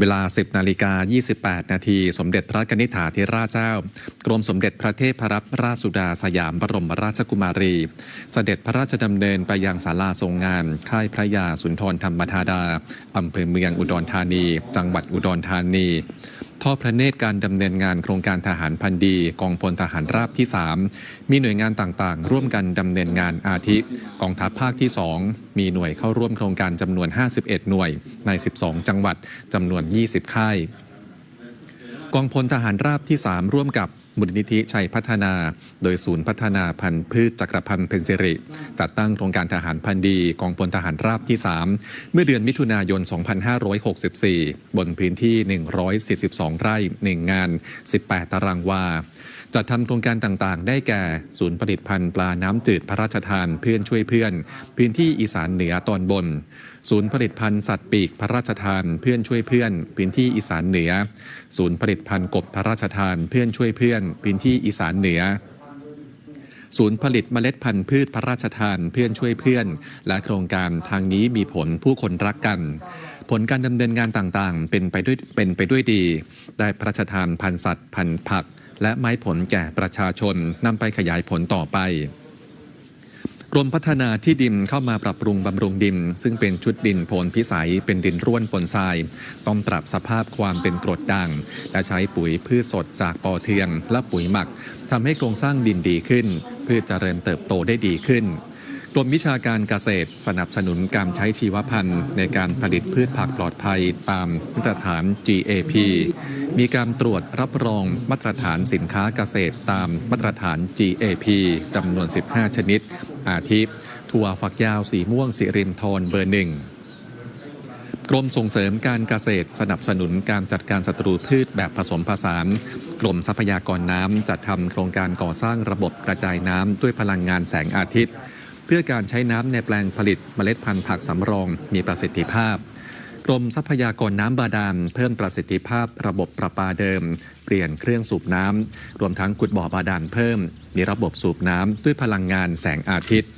เวลา 10นาฬิกา28 นาที สมเด็จพระกนิษฐาธิราชเจ้า กรมสมเด็จพระเทพรัตนราชสุดาสยามบรมราชกุมารี เสด็จพระราชดำเนินไปยังศาลาทรงงาน ค่ายพระยาสุนทรธรรมธาดา อำเภอเมืองอุดรธานี จังหวัดอุดรธานี ทอดพระเนตรการดำเนินงานโครงการทหารพันดีกองพลทหารราบที่ 3 มีหน่วยงานต่างๆ ร่วมกันดำเนินงานอาทิ กองทัพภาคที่ 2 มีหน่วยเข้าร่วมโครงการจำนวน 51 หน่วยใน 12 จังหวัดจำนวน 20 ค่ายกองพลทหารราบที่ 3 ร่วมกับ มูลนิธิชัยพัฒนา โดยศูนย์พัฒนาพันธุ์พืชจักรพันธ์เพนซิริ จัดตั้งโครงการทหารพันธุ์ดีกองพลทหารราบที่ 3 เมื่อเดือนมิถุนายน 2564 บนพื้นที่ 142 ไร่ 1 งาน 18 ตารางวา จัดทำโครงการต่างๆ ได้แก่ศูนย์ผลิตภัณฑ์ปลาน้ำจืดพระราชทานเพื่อนช่วยเพื่อน พื้นที่อีสานเหนือตอนบน ศูนย์ผลิตภัณฑ์สัตว์ปีกพระราชทานเพื่อนช่วยเพื่อน พื้นที่อีสานเหนือ ศูนย์ผลิตภัณฑ์กบพระราชทานเพื่อนช่วยเพื่อน พื้นที่อีสานเหนือศูนย์ผลิตเมล็ดพันธุ์พืชพระราชทานเพื่อนช่วยเพื่อน และโครงการทางนี้มีผลผู้คนรักกัน ผลการดำเนินงานต่างๆ เป็นไปด้วยเป็นไปด้วยดี ได้พระราชทานพันธุ์สัตว์พันธุ์ผัก และไม้ผลแก่ประชาชนนำไปขยายผลต่อไปกรมพัฒนาที่ดินเข้ามาปรับปรุงบำรุงดิน ซึ่งเป็นชุดดินโพนพิสัยเป็นดินร่วนปนทราย ต้องปรับสภาพความเป็นกรดด่าง และใช้ปุ๋ยพืชสดจากปอเทืองและปุ๋ยหมักทำให้โครงสร้างดินดีขึ้น พืชเจริญเติบโตได้ดีขึ้นกรมวิชาการเกษตรสนับสนุนการใช้ชีวพันธุ์ ในการผลิตพืชผักปลอดภัยตามมาตรฐาน GAP มีการตรวจรับรองมาตรฐานสินค้าเกษตรตามมาตรฐาน GAP จำนวน 15 ชนิด อาทิถั่วฝักยาวสีม่วงสิรินทรเบอร์หนึ่งกรมส่งเสริมการเกษตรสนับสนุนการจัดการศัตรูพืชแบบผสมผสาน กรมทรัพยากรน้ำจัดทำโครงการก่อสร้างระบบกระจายน้ำด้วยพลังงานแสงอาทิตย์ เพื่อการใช้น้ำในแปลงผลิตเมล็ดพันธุ์ผักสำรองมีประสิทธิภาพ กรมทรัพยากรน้ำบาดาลเพิ่มประสิทธิภาพระบบประปาเดิม เปลี่ยนเครื่องสูบน้ำรวมทั้งขุดบ่อบาดาลเพิ่ม มีระบบสูบน้ำด้วยพลังงานแสงอาทิตย์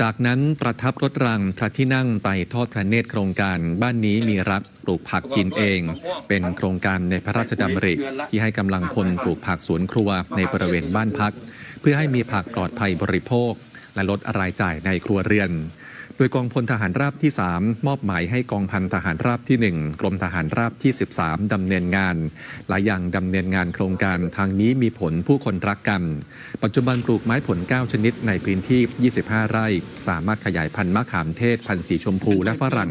จากนั้นประทับรถรางพระที่นั่งไปทอดพระเนตรโครงการบ้านนี้มีรักปลูกผักกินเอง เป็นโครงการในพระราชดำริที่ให้กำลังพลปลูกผักสวนครัวในบริเวณบ้านพัก เพื่อให้มีผักปลอดภัยบริโภค และลดรายจ่ายในครัวเรือน ดยกองพลทหารราบที่ 3 มอบหมายให้กองพันทหารราบที่ 1 กรมทหารราบที่ 13 ดำเนินงาน หลายอย่างดำเนินงานโครงการทางนี้มีผลผู้คนรักกัน ปัจจุบันปลูกไม้ผล 9 ชนิดในพื้นที่ 25 ไร่ สามารถขยายพันธุ์มะขามเทศ พันธุ์สีชมพูและฝรั่ง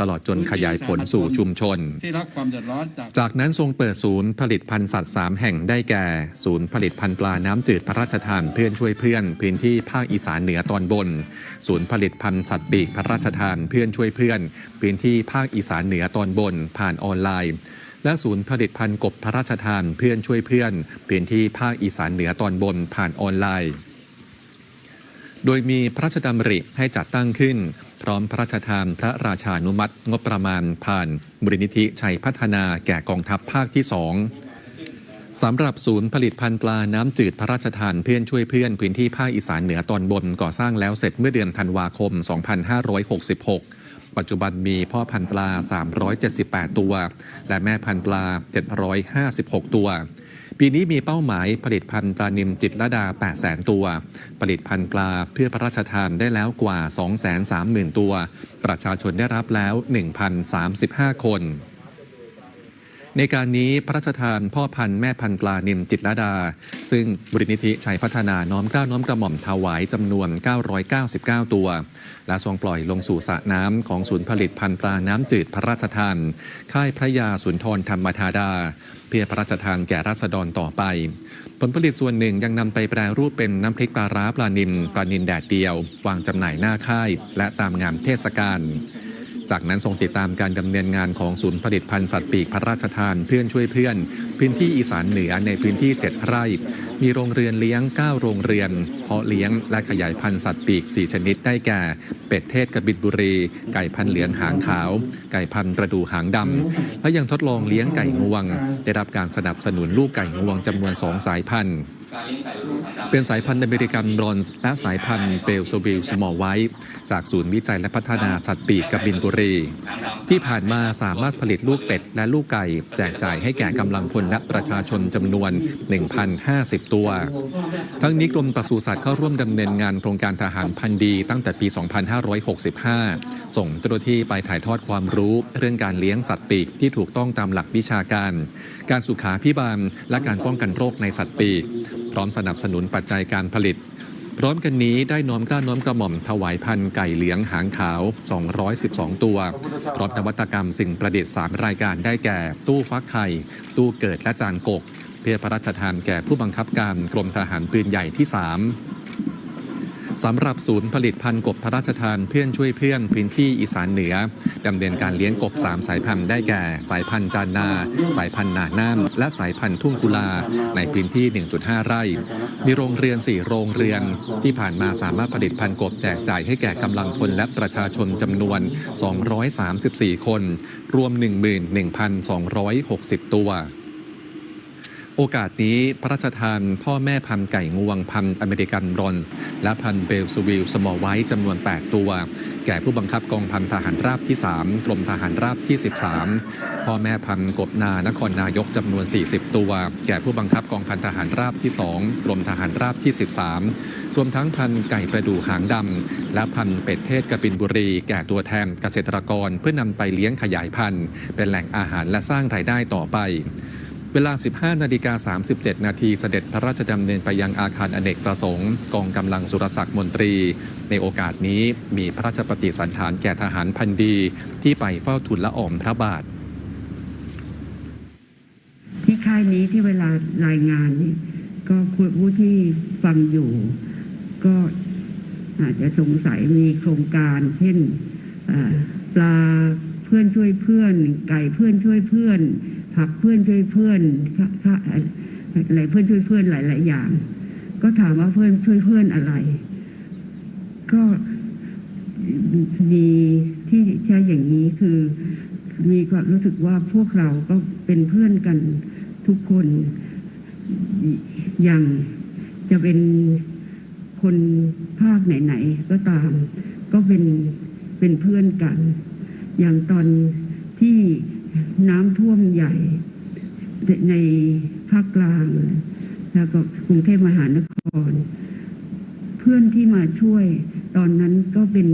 ตลอดจนขยายผลสู่ชุมชนที่รับความเดือดร้อนจากจากนั้นทรงเปิดศูนย์ผลิตพันธุ์สัตว์ 3 แห่งได้แก่ ศูนย์ผลิตพันธุ์ปลาน้ำจืดพระราชทานเพื่อนช่วยเพื่อน พื้นที่ภาคอีสานเหนือตอนบน ศูนย์ผลิตพันธุ์สัตว์ปีกพระราชทานเพื่อนช่วยเพื่อน พื้นที่ภาคอีสานเหนือตอนบนผ่านออนไลน์ และศูนย์ผลิตพันธุ์กบพระราชทานเพื่อนช่วยเพื่อน พื้นที่ภาคอีสานเหนือตอนบนผ่านออนไลน์ โดยมีพระราชดำริให้จัดตั้งขึ้น พร้อมพระราชทานพระราชานุมัติงบประมาณผ่านมูลนิธิชัยพัฒนาแก่กองทัพภาคที่สอง สำหรับศูนย์ผลิตพันธุ์ปลาน้ำจืดพระราชทานเพื่อนช่วยเพื่อนพื้นที่ภาคอีสานเหนือตอนบนก่อสร้างแล้วเสร็จเมื่อเดือนธันวาคม 2566 ปัจจุบันมีพ่อพันธุ์ปลา 378 ตัว และแม่พันธุ์ปลา 756 ตัว ปีนี้มีเป้าหมายผลิตพันธุ์ปลานิมจิตรดา 800,000 ตัว ผลิตพันธุ์ปลาเพื่อพระราชทานได้แล้วกว่า 230,000 ตัว ประชาชนได้รับแล้ว 1,035 คน ในการนี้พระราชทานพ่อพันธุ์แม่พันธุ์ปลานิมจิตรดา ซึ่งบรินิธิชัยพัฒนาน้อมเกล้าน้อมกระหม่อมถวายจำนวน 999 ตัว และทรงปล่อยลงสู่สระน้ำของศูนย์ผลิตพันธุ์ปลาน้ำจืดพระราชทาน ค่ายพระยาสุนทรธรรมธาดา เพื่อพระราชทานแก่ราษฎรต่อไป ผลผลิตส่วนหนึ่งยังนำไปแปรรูปเป็นน้ำพริกปลาร้าปลานิลปลานิลแดดเดียว วางจำหน่ายหน้าค่าย และตามงานเทศกาล จากนั้นทรงติดตามการดำเนินงานของศูนย์ผลิตพันธุ์สัตว์ปีกพระราชทานเพื่อนช่วยเพื่อน พื้นที่อีสานเหนือในพื้นที่ 7 ไร่ มีโรงเรือนเลี้ยง 9 โรงเรือน เพาะเลี้ยงและขยายพันธุ์สัตว์ปีก 4 ชนิดได้แก่ เป็ดเทศกระบิดบุรี ไก่พันธุ์เหลืองหางขาว ไก่พันธุ์กระดูหางดำและยังทดลองเลี้ยงไก่งวง ได้รับการสนับสนุนลูกไก่งวงจำนวน 2 สายพันธุ์ เป็นสายพันธุ์อเมริกันบรอนซ์และสายพันธุ์เปลโซบิลสมอลไวท์จากศูนย์วิจัยและพัฒนาสัตว์ปีกกบินบุรี ที่ผ่านมาสามารถผลิตลูกเป็ดและลูกไก่ แจกจ่ายให้แก่กำลังพลและประชาชนจำนวน 1,050 ตัว ทั้งนี้กรมปศุสัตว์เข้าร่วมดำเนินงานโครงการทหารพันธุ์ดีตั้งแต่ปี 2565 ส่งเจ้าหน้าที่ไปถ่ายทอดความรู้เรื่องการเลี้ยงสัตว์ปีกที่ถูกต้องตามหลักวิชาการ การสุขาพิบาลและการป้องกันโรคในสัตว์ปีก พร้อมสนับสนุนปัจจัยการผลิต พร้อมกันนี้ได้น้อมกล้าน้อมกระหม่อมถวายพันธุ์ไก่เหลืองหางขาว 212 ตัว พร้อมนวัตกรรมสิ่งประดิษฐ์3รายการได้แก่ ตู้ฟักไข่ ตู้เกิดและจานกก เพื่อพระราชทานแก่ผู้บังคับการกรมทหารปืนใหญ่ที่ 3 สำหรับศูนย์ผลิตพันธุ์กบพระราชทานเพื่อนช่วยเพื่อนพื้นที่อีสานเหนือดำเนินการเลี้ยงกบ 3 สายพันธุ์ได้แก่ สายพันธุ์จานนา สายพันธุ์นาน้ำและสายพันธุ์ทุ่งกุลา ในพื้นที่ 1.5 ไร่ มีโรงเรือน 4 โรงเรือน ที่ผ่านมาสามารถผลิตพันธุ์กบแจกจ่ายให้แก่กำลังพลและประชาชนจำนวน 234 คน รวม 11,260 ตัว โอกาสนี้พระราชทานพ่อแม่พันธุ์ไก่งวงพันธุ์อเมริกันบรอนซ์ และพันธุ์เบลสวิลสมอลไว้จำนวน 8 ตัว แก่ผู้บังคับกองพันทหารราบที่ 3 กรมทหารราบที่ 13 พ่อแม่พันธุ์กบนานครนายกจำนวน 40 ตัว แก่ผู้บังคับกองพันทหารราบที่ 2 กรมทหารราบที่ 13 รวมทั้งพันธุ์ไก่ประดูหางดำและพันธุ์เป็ดเทศกบินบุรี แก่ตัวแทนเกษตรกรเพื่อนำไปเลี้ยงขยายพันธุ์ เป็นแหล่งอาหารและสร้างรายได้ต่อไป เวลา 15 นาฬิกา 37 นาทีเสด็จพระราชดำเนินไปยังอาคารอเนกประสงค์ กองกำลังสุรศักดิ์มนตรี ในโอกาสนี้มีพระราชปฏิสันถานแก่ทหารพันดี ที่ไปเฝ้าทูลละอองพระบาท ที่ค่ายนี้ที่เวลารายงานนี่ก็คุณผู้ที่ฟังอยู่ ก็อาจจะสงสัยมีโครงการ เช่นปลาเพื่อนช่วยเพื่อน ไก่เพื่อนช่วยเพื่อน ผักเพื่อนช่วยเพื่อนค่ะอะไรเพื่อนช่วยเพื่อนหลาย ๆ อย่าง ก็ถามว่าเพื่อนช่วยเพื่อนอะไร ก็มีที่ใช้อย่างนี้คือมีความรู้สึกว่าพวกเราก็เป็นเพื่อนกันทุกคนอย่างจะเป็นคนภาคไหน ๆ ก็ตาม ก็เป็นเป็นเพื่อนกัน อย่างตอนที่ น้ำท่วมใหญ่ ในภาคกลาง แล้วก็กรุงเทพมหานคร เพื่อนที่มาช่วยตอนนั้นก็เป็น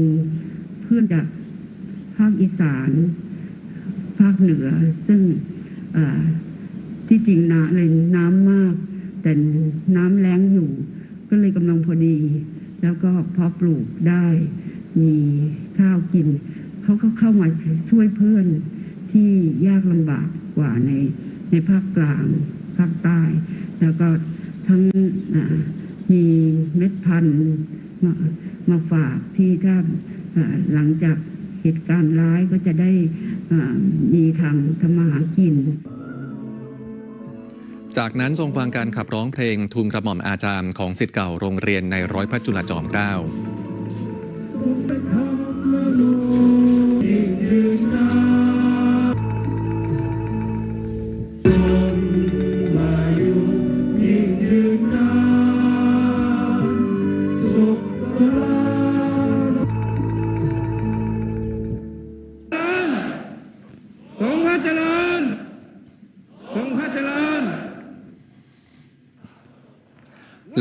เพื่อนจากภาคอีสาน ภาคเหนือ ซึ่งที่จริงนาเลยน้ำมาก แต่น้ำแล้งอยู่ ก็เลยกำลังพอดี แล้วก็พาะปลูกได้ มีข้าวกิน เขาก็เข้ามาช่วยเพื่อน ที่ยากลำบากกว่าในในภาคกลางภาคใต้ แล้วก็ทั้งมีเม็ดพันธุ์มามาฝากที่ถ้าหลังจากเหตุการณ์ร้ายก็จะได้มีทางทำมาหากินจากนั้นทรงฟังการขับร้องเพลงทูลกระหม่อมอาจารย์ของสิทธิ์เก่าโรงเรียนในร้อยพระจุลจอมเกล้าท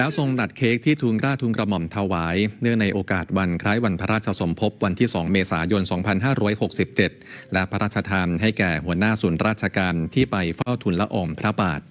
แล้วทรงตัดเค้กที่ทูลกล้าทูลกระหม่อมถวาย เนื่องในโอกาสวันคล้ายวันพระราชสมภพวันที่ 2 เมษายน 2567 และพระราชทานให้แก่หัวหน้าส่วนราชการที่ไปเฝ้าทูลละอองพระบาท